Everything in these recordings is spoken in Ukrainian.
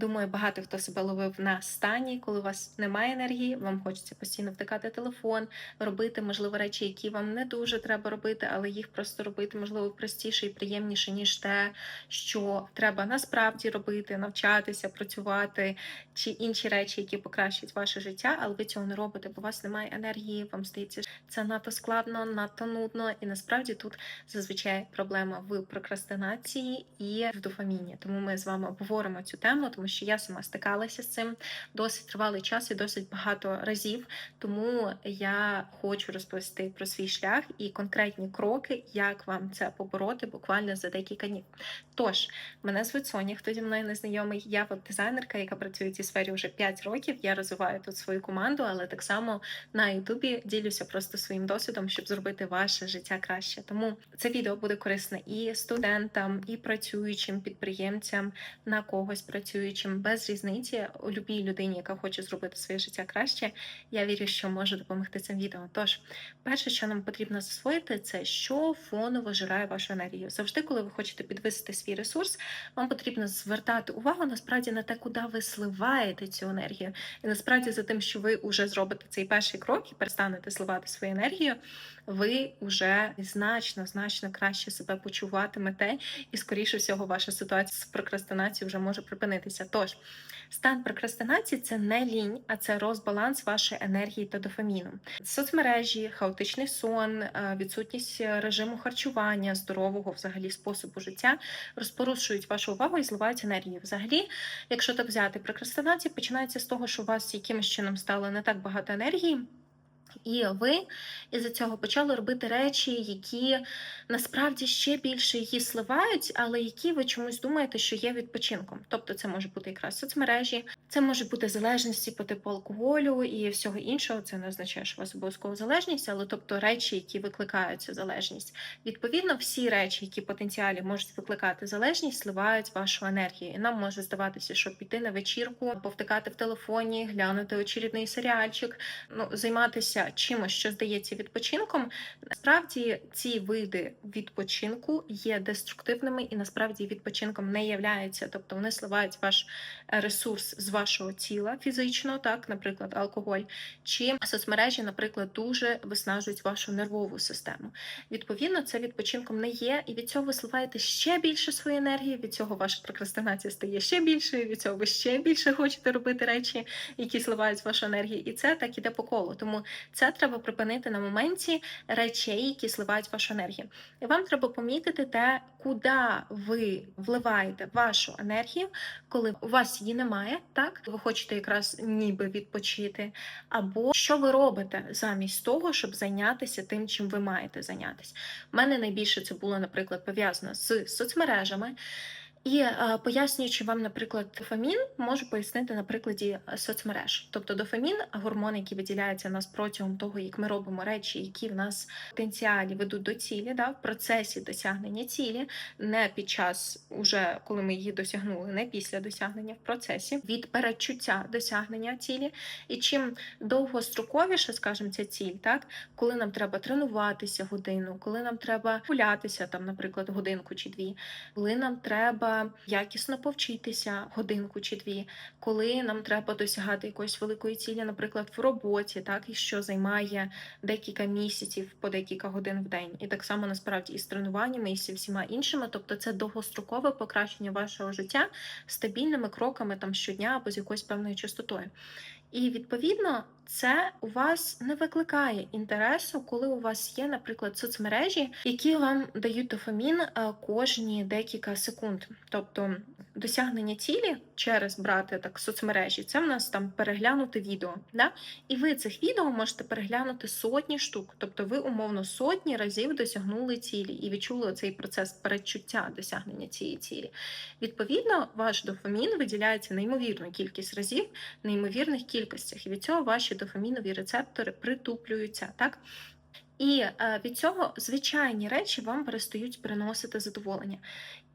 Думаю, багато хто себе ловив на стані, коли у вас немає енергії, вам хочеться постійно втикати телефон, робити, можливо, речі, які вам не дуже треба робити, але їх просто робити, можливо, простіше і приємніше, ніж те, що треба насправді робити, навчатися, працювати чи інші речі, які покращать ваше життя, але ви цього не робите, бо у вас немає енергії, вам здається, це надто складно, надто нудно, і насправді тут зазвичай проблема в прокрастинації і в дофаміні. Тому ми з вами обговоримо цю тему, тому що я сама стикалася з цим досить тривалий час і досить багато разів. Тому я хочу розповісти про свій шлях і конкретні кроки, як вам це побороти буквально за декілька днів. Тож, мене звуть Соня, хто зі мною не знайомий. Я веб-дизайнерка, яка працює в цій сфері вже 5 років. Я розвиваю тут свою команду, але так само на Ютубі ділюся просто своїм досвідом, щоб зробити ваше життя краще. Тому це відео буде корисне і студентам, і працюючим підприємцям, на когось працюючим без різниці у любій людині, яка хоче зробити своє життя краще. Я вірю, що може допомогти цим відео. Тож, перше, що нам потрібно засвоїти, це що фоново жирає вашу енергію. Завжди, коли ви хочете підвисити свій ресурс, вам потрібно звертати увагу насправді на те, куди ви сливаєте цю енергію. І насправді за тим, що ви вже зробите цей перший крок і перестанете сливати свою енергію, ви вже значно значно краще себе почуватимете, і скоріше всього, ваша ситуація з прокрастинацією вже може припинитися. Тож стан прокрастинації це не лінь, а це розбаланс вашої енергії та дофаміну. Соцмережі, хаотичний сон, е, відсутність режиму харчування, здорового взагалі способу життя розпорушують вашу увагу і зливають енергію. Взагалі, якщо так взяти, прокрастинація починається з того, що у вас якимось чином стало не так багато енергії. І ви із-за цього почали робити речі, які насправді ще більше її сливають, але які ви чомусь думаєте, що є відпочинком. Тобто, це може бути якраз соцмережі, це може бути залежності по типу алкоголю і всього іншого. Це не означає, що у вас обов'язково залежність, але тобто речі, які викликають цю залежність. Відповідно, всі речі, які потенціалі можуть викликати залежність, сливають вашу енергію. І нам може здаватися, що піти на вечірку, повтикати в телефоні, глянути очередний серіальчик, ну займатися чимось, що здається відпочинком, насправді ці види відпочинку є деструктивними і насправді відпочинком не являються, тобто вони сливають ваш ресурс з вашого тіла фізично, так, наприклад, алкоголь, чи соцмережі, наприклад, дуже виснажують вашу нервову систему. Відповідно, це відпочинком не є, і від цього ви сливаєте ще більше своєї енергії. Від цього ваша прокрастинація стає ще більшою. Від цього ви ще більше хочете робити речі, які сливають вашу енергію, і це так іде по колу. Тому це треба припинити на моменті речей, які сливають вашу енергію. І вам треба помітити те, куди ви вливаєте вашу енергію, коли у вас її немає, так ви хочете якраз ніби відпочити, або що ви робите замість того, щоб зайнятися тим, чим ви маєте зайнятися. У мене найбільше це було, наприклад, пов'язано з соцмережами. І е, пояснюючи вам, наприклад, дофамін, можу пояснити на прикладі е, соцмереж. Тобто дофамін гормон, який виділяється в нас протягом того, як ми робимо речі, які в нас потенціалі ведуть до цілі, да, в процесі досягнення цілі, не під час, уже коли ми її досягнули, не після досягнення в процесі, від передчуття досягнення цілі. І чим довгостроковіше, скажімо, ця ціль, так, коли нам треба тренуватися годину, коли нам треба гулятися, там, наприклад, годинку чи дві, коли нам треба якісно повчитися годинку чи дві, коли нам треба досягати якоїсь великої цілі, наприклад, в роботі, так і що займає декілька місяців по декілька годин в день, і так само насправді і з тренуваннями, і зі всіма іншими, тобто це довгострокове покращення вашого життя стабільними кроками там щодня або з якоюсь певною частотою. І відповідно це у вас не викликає інтересу, коли у вас є, наприклад, соцмережі, які вам дають дофамін е, кожні декілька секунд. Тобто досягнення цілі через брати так соцмережі, це в нас там переглянути відео. Да? І ви цих відео можете переглянути сотні штук. Тобто ви умовно сотні разів досягнули цілі і відчули цей процес передчуття досягнення цієї цілі. Відповідно, ваш дофамін виділяється неймовірну кількість разів, в неймовірних кількостях, і від цього ваші дофамінові рецептори притуплюються. так? І е, від цього звичайні речі вам перестають приносити задоволення.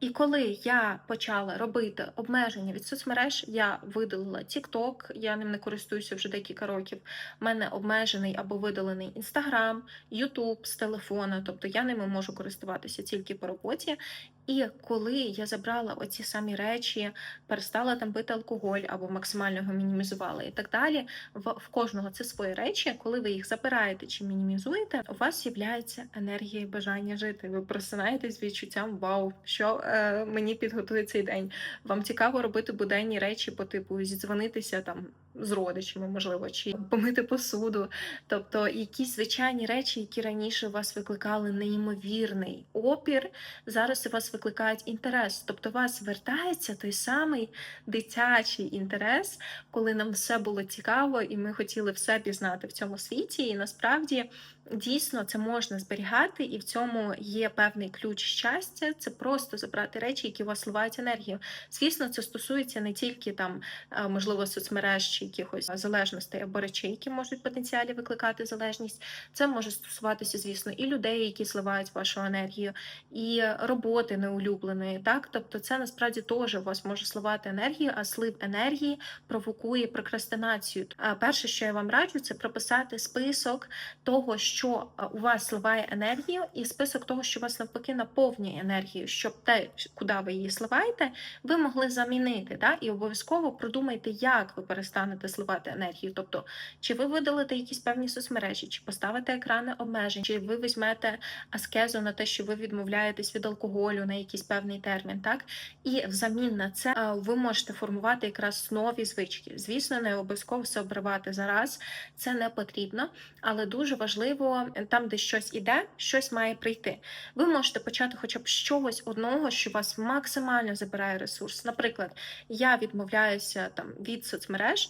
І коли я почала робити обмеження від соцмереж, я видалила TikTok, я ним не користуюся вже декілька років. У мене обмежений або видалений Instagram, YouTube з телефона, тобто я ними можу користуватися тільки по роботі. І коли я забрала оці самі речі, перестала там пити алкоголь або максимально його мінімізувала і так далі. В, кожного це свої речі. Коли ви їх забираєте чи мінімізуєте, у вас з'являється енергія і бажання жити. Ви просинаєтесь відчуттям вау, що мені підготує цей день. Вам цікаво робити буденні речі по типу зідзвонитися там з родичами, можливо, чи помити посуду. Тобто якісь звичайні речі, які раніше у вас викликали неймовірний опір, зараз у вас викликають інтерес. Тобто, у вас вертається той самий дитячий інтерес, коли нам все було цікаво, і ми хотіли все пізнати в цьому світі. І насправді дійсно це можна зберігати, і в цьому є певний ключ щастя. Це просто забрати речі, які у вас сливають енергію. Звісно, це стосується не тільки там, е, можливо, соцмереж якихось залежностей або речей, які можуть потенціалі викликати залежність. Це може стосуватися, звісно, і людей, які сливають вашу енергію, і роботи неулюбленої. Так, тобто, це насправді теж у вас може сливати енергію, а слив енергії провокує прокрастинацію. А перше, що я вам раджу, це прописати список того, що у вас сливає енергію, і список того, що у вас навпаки наповнює енергію, щоб те, куди ви її сливаєте, ви могли замінити. Да? І обов'язково продумайте, як ви перестанете сливати енергію. Тобто, чи ви видалите якісь певні соцмережі, чи поставите екрани обмежень, чи ви візьмете аскезу на те, що ви відмовляєтесь від алкоголю на якийсь певний термін, так? І взамін на це ви можете формувати якраз нові звички. Звісно, не обов'язково все обривати зараз, це не потрібно, але дуже важливо там, де щось іде, щось має прийти. Ви можете почати хоча б з чогось одного, що вас максимально забирає ресурс. Наприклад, я відмовляюся там від соцмереж.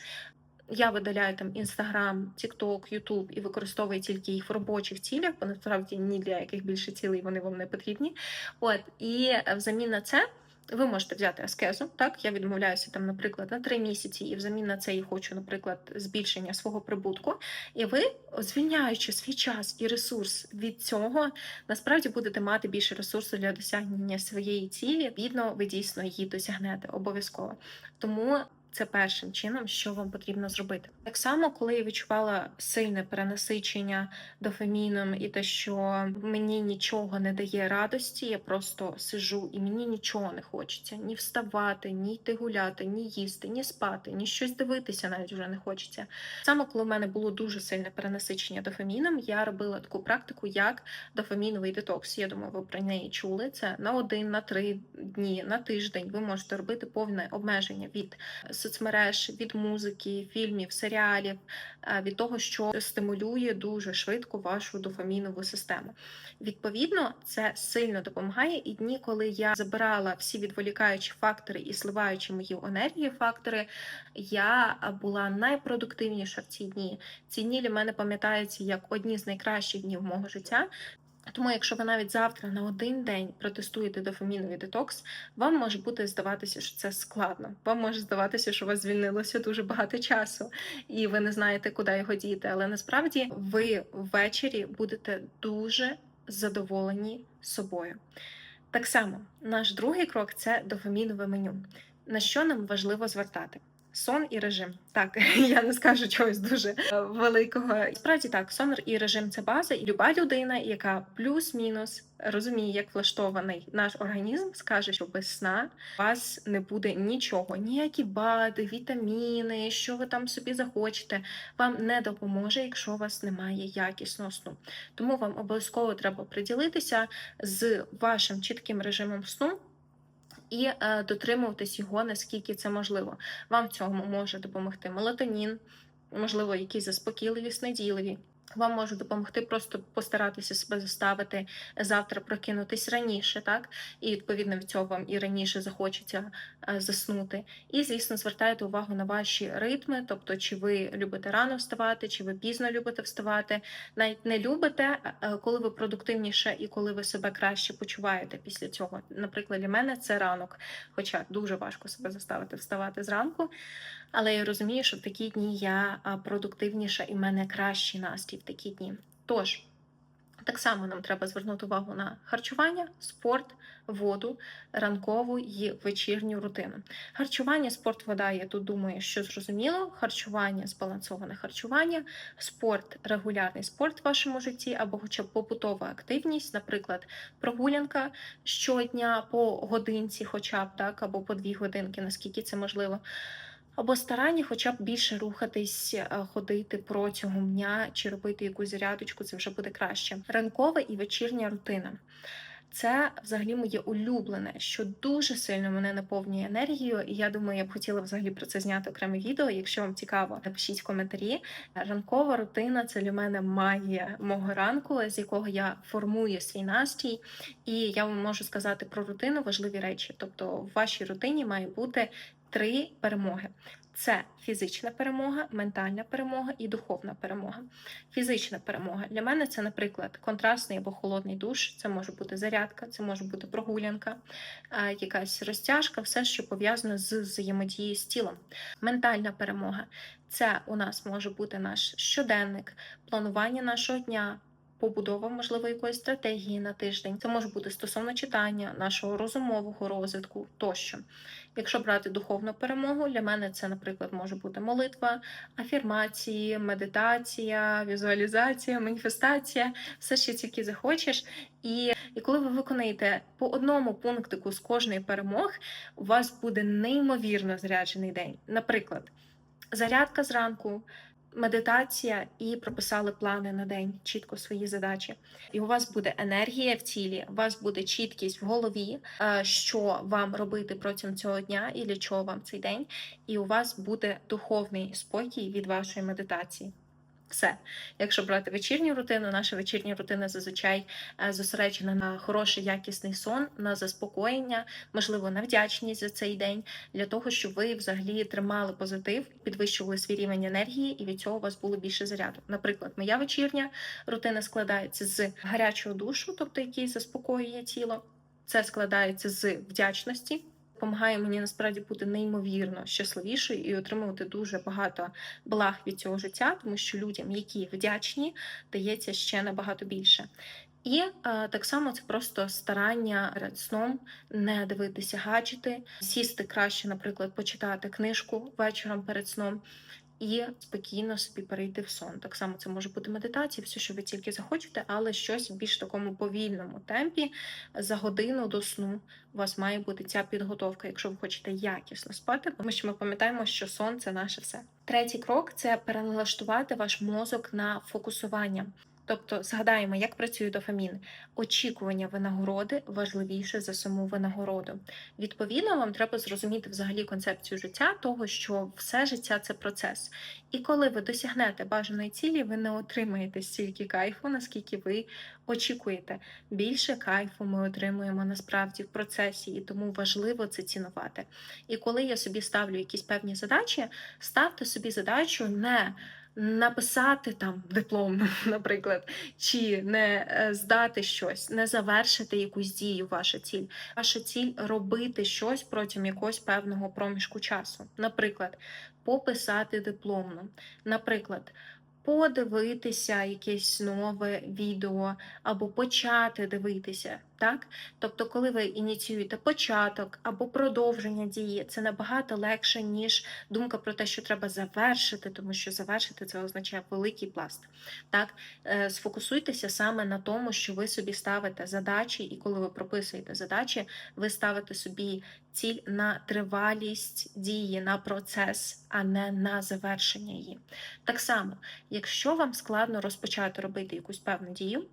Я видаляю там Інстаграм, Тікток, Ютуб і використовую тільки їх в робочих цілях, бо насправді ні для яких більше цілей вони вам не потрібні. От і е, взамін на це. Ви можете взяти аскезу, так я відмовляюся там, наприклад, на три місяці, і взамін на це я хочу, наприклад, збільшення свого прибутку. І ви, звільняючи свій час і ресурс від цього, насправді будете мати більше ресурсу для досягнення своєї цілі. Відно, ви дійсно її досягнете обов'язково. Тому це першим чином, що вам потрібно зробити. Так само, коли я відчувала сильне перенасичення дофаміном і те, що мені нічого не дає радості, я просто сижу і мені нічого не хочеться ні вставати, ні йти гуляти, ні їсти, ні спати, ні щось дивитися навіть вже не хочеться. Саме коли в мене було дуже сильне перенасичення дофаміном, я робила таку практику, як дофаміновий детокс. Я думаю, ви про неї чули. Це на один, на три дні, на тиждень. Ви можете робити повне обмеження від соцмереж, від музики, фільмів, серіалів, е, від того, що стимулює дуже швидко вашу дофамінову систему. Відповідно, це сильно допомагає. І дні, коли я забирала всі відволікаючі фактори і сливаючи мою енергію фактори, я була найпродуктивніша в ці дні. Ці дні для мене пам'ятаються як одні з найкращих днів мого життя. Тому, якщо ви навіть завтра на один день протестуєте дофаміновий детокс, вам може бути здаватися, що це складно. Вам може здаватися, що у вас звільнилося дуже багато часу, і ви не знаєте, куди його діти. Але насправді ви ввечері будете дуже задоволені собою. Так само, наш другий крок це дофамінове меню. На що нам важливо звертати? Сон і режим. Так, я не скажу чогось дуже е, великого. Справді так, сон і режим це база, і люба людина, яка плюс-мінус розуміє, як влаштований наш організм, скаже, що без сна у вас не буде нічого, ніякі БАДи, вітаміни, що ви там собі захочете, вам не допоможе, якщо у вас немає якісного сну. Тому вам обов'язково треба приділитися з вашим чітким режимом сну і е, дотримуватись його наскільки це можливо. Вам в цьому може допомогти мелатонін, можливо, якісь заспокійливі снеділиві. Вам може допомогти просто постаратися себе заставити завтра прокинутись раніше, так і відповідно від цього вам і раніше захочеться е, заснути. І, звісно, звертайте увагу на ваші ритми, тобто, чи ви любите рано вставати, чи ви пізно любите вставати. Навіть не любите, е, коли ви продуктивніше і коли ви себе краще почуваєте після цього. Наприклад, для мене це ранок, хоча дуже важко себе заставити вставати зранку. Але я розумію, що в такі дні я продуктивніша і в мене кращий настрій в такі дні. Тож, Так само нам треба звернути увагу на харчування, спорт, воду, ранкову і вечірню рутину. Харчування, спорт, вода, я тут думаю, що зрозуміло. Харчування, збалансоване харчування, спорт, регулярний спорт в вашому житті, або хоча б побутова активність, наприклад, прогулянка щодня по годинці, хоча б так, або по дві годинки, наскільки це можливо. Або старання, хоча б більше рухатись, е, ходити протягом дня чи робити якусь зарядочку, це вже буде краще. Ранкова і вечірня рутина. Це взагалі моє улюблене, що дуже сильно мене наповнює енергією. І я думаю, я б хотіла взагалі про це зняти окреме відео. Якщо вам цікаво, напишіть в коментарі. Ранкова рутина це для мене магія мого ранку, з якого я формую свій настрій. І я вам можу сказати про рутину важливі речі. Тобто, в вашій рутині має бути три перемоги. Це фізична перемога, ментальна перемога і духовна перемога. Фізична перемога для мене це, наприклад, контрастний або холодний душ, це може бути зарядка, це може бути прогулянка, е, якась розтяжка, все, що пов'язано з взаємодією з тілом. Ментальна перемога це у нас може бути наш щоденник, планування нашого дня. Побудова, можливо, якоїсь стратегії на тиждень. Це може бути стосовно читання, нашого розумового розвитку тощо. Якщо брати духовну перемогу, для мене це, наприклад, може бути молитва, афірмації, медитація, візуалізація, маніфестація, все, що тільки захочеш. І, і коли ви виконаєте по одному пунктику з кожної перемог, у вас буде неймовірно заряджений день. Наприклад, зарядка зранку. Медитація і прописали плани на день, чітко свої задачі. І у вас буде енергія в тілі, у вас буде чіткість в голові, е, що вам робити протягом цього дня і для чого вам цей день. І у вас буде духовний спокій від вашої медитації. Все, якщо брати вечірню рутину, наша вечірня рутина зазвичай е, зосереджена на хороший якісний сон, на заспокоєння, можливо, на вдячність за цей день, для того, щоб ви взагалі тримали позитив, підвищували свій рівень енергії, і від цього у вас було більше заряду. Наприклад, моя вечірня рутина складається з гарячого душу, тобто який заспокоює тіло. Це складається з вдячності допомагає мені насправді бути неймовірно щасливішою і отримувати дуже багато благ від цього життя, тому що людям, які вдячні, дається ще набагато більше. І е, так само це просто старання перед сном не дивитися гаджети, сісти краще, наприклад, почитати книжку вечором перед сном і спокійно собі перейти в сон. Так само це може бути медитація, все, що ви тільки захочете, але щось в більш такому повільному темпі за годину до сну у вас має бути ця підготовка, якщо ви хочете якісно спати, тому що ми пам'ятаємо, що сон це наше все. Третій крок це переналаштувати ваш мозок на фокусування. Тобто згадаємо, як працює дофамін. Очікування винагороди важливіше за саму винагороду. Відповідно, вам треба зрозуміти взагалі концепцію життя, того, що все життя це процес. І коли ви досягнете бажаної цілі, ви не отримаєте стільки кайфу, наскільки ви очікуєте. Більше кайфу ми отримуємо насправді в процесі, і тому важливо це цінувати. І коли я собі ставлю якісь певні задачі, ставте собі задачу не написати там диплом, наприклад, чи не е, здати щось, не завершити якусь дію, ваша ціль. Ваша ціль робити щось протягом якогось певного проміжку часу. Наприклад, пописати дипломну. Наприклад, подивитися якесь нове відео або почати дивитися. Так? Тобто, коли ви ініціюєте початок або продовження дії, це набагато легше, ніж думка про те, що треба завершити, тому що завершити це означає великий пласт. Так? Е, сфокусуйтеся саме на тому, що ви собі ставите задачі, і коли ви прописуєте задачі, ви ставите собі ціль на тривалість дії, на процес, а не на завершення її. Так само, якщо вам складно розпочати робити якусь певну дію,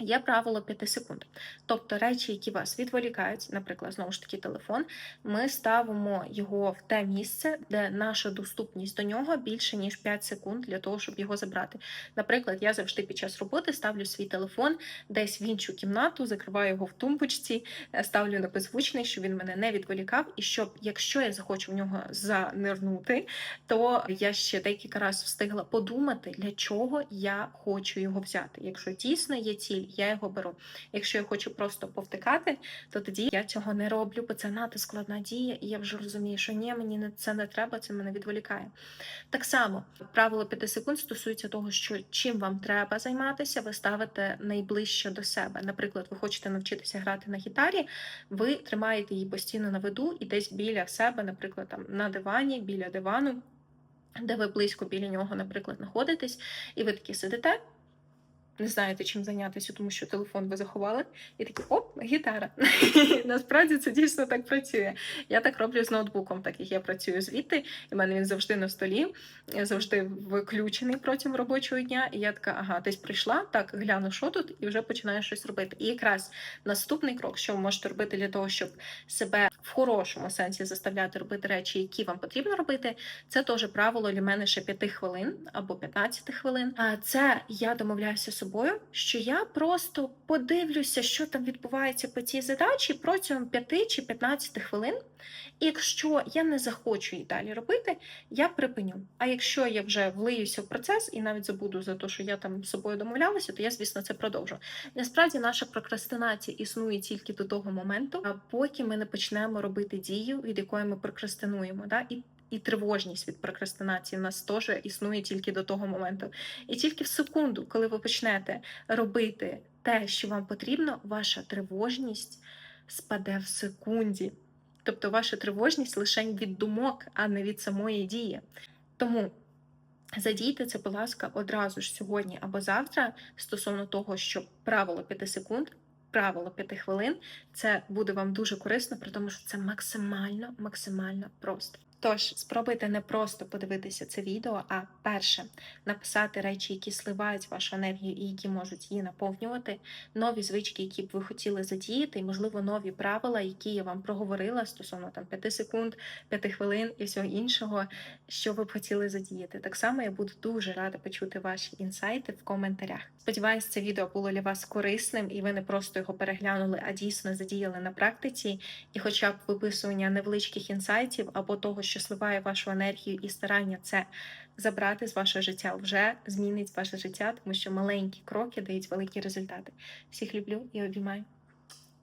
Є правило 5 секунд. Тобто речі, які вас відволікають, наприклад, знову ж таки, телефон, ми ставимо його в те місце, де наша доступність до нього більше, ніж 5 секунд для того, щоб його забрати. Наприклад, я завжди під час роботи ставлю свій телефон десь в іншу кімнату, закриваю його в тумбочці, е, ставлю на беззвучний, щоб він мене не відволікав, і щоб, якщо я захочу в нього занирнути, то я ще декілька разів встигла подумати, для чого я хочу його взяти. Якщо дійсно є ціль я його беру. Якщо я хочу просто повтикати, то тоді я цього не роблю, бо це надто складна дія, і я вже розумію, що ні, мені це не треба, це мене відволікає. Так само правило 5 секунд стосується того, що чим вам треба займатися, ви ставите найближче до себе. Наприклад, ви хочете навчитися грати на гітарі, ви тримаєте її постійно на виду і десь біля себе, наприклад, там на дивані, біля дивану, де ви близько біля нього, наприклад, знаходитесь, і ви такі сидите. Не знаєте, чим зайнятися, тому що телефон ви заховали, і такі оп, гітара. Насправді це дійсно так працює. Я так роблю з ноутбуком, так як я працюю звідти, і в мене він завжди на столі, завжди виключений протягом робочого дня. І я така, ага, десь прийшла, так гляну, що тут, і вже починаю щось робити. І якраз наступний крок, що ви можете робити для того, щоб себе в хорошому сенсі заставляти робити речі, які вам потрібно робити, це теж правило для мене ще 5 хвилин або 15 хвилин. А це я домовляюся з собою, що я просто подивлюся, що там відбувається по цій задачі протягом 5 чи 15 хвилин. Якщо я не захочу її далі робити, я припиню. А якщо я вже влиюся в процес і навіть забуду за те, що я там з собою домовлялася, то я, звісно, це продовжу. Насправді наша прокрастинація існує тільки до того моменту, поки ми не почнемо робити дію, від якої ми прокрастинуємо. Да? І і тривожність від прокрастинації в нас теж існує тільки до того моменту. І тільки в секунду, коли ви почнете робити те, що вам потрібно, ваша тривожність спаде в секунді. Тобто ваша тривожність лише від думок, а не від самої дії. Тому задійте це, будь ласка, одразу ж сьогодні або завтра стосовно того, що правило 5 секунд. Правило 5 хвилин це буде вам дуже корисно, при тому, що це максимально, максимально просто. Тож спробуйте не просто подивитися це відео, а перше написати речі, які сливають вашу енергію і які можуть її наповнювати, нові звички, які б ви хотіли задіяти, і, можливо, нові правила, які я вам проговорила стосовно там 5 секунд, 5 хвилин і всього іншого, що ви б хотіли задіяти. Так само я буду дуже рада почути ваші інсайти в коментарях. Сподіваюсь, це відео було для вас корисним, і ви не просто його переглянули, а дійсно задіяли на практиці. І, хоча б виписування невеличких інсайтів або того, що сливає вашу енергію і старання це забрати з вашого життя, вже змінить ваше життя, тому що маленькі кроки дають великі результати. Всіх люблю і обіймаю.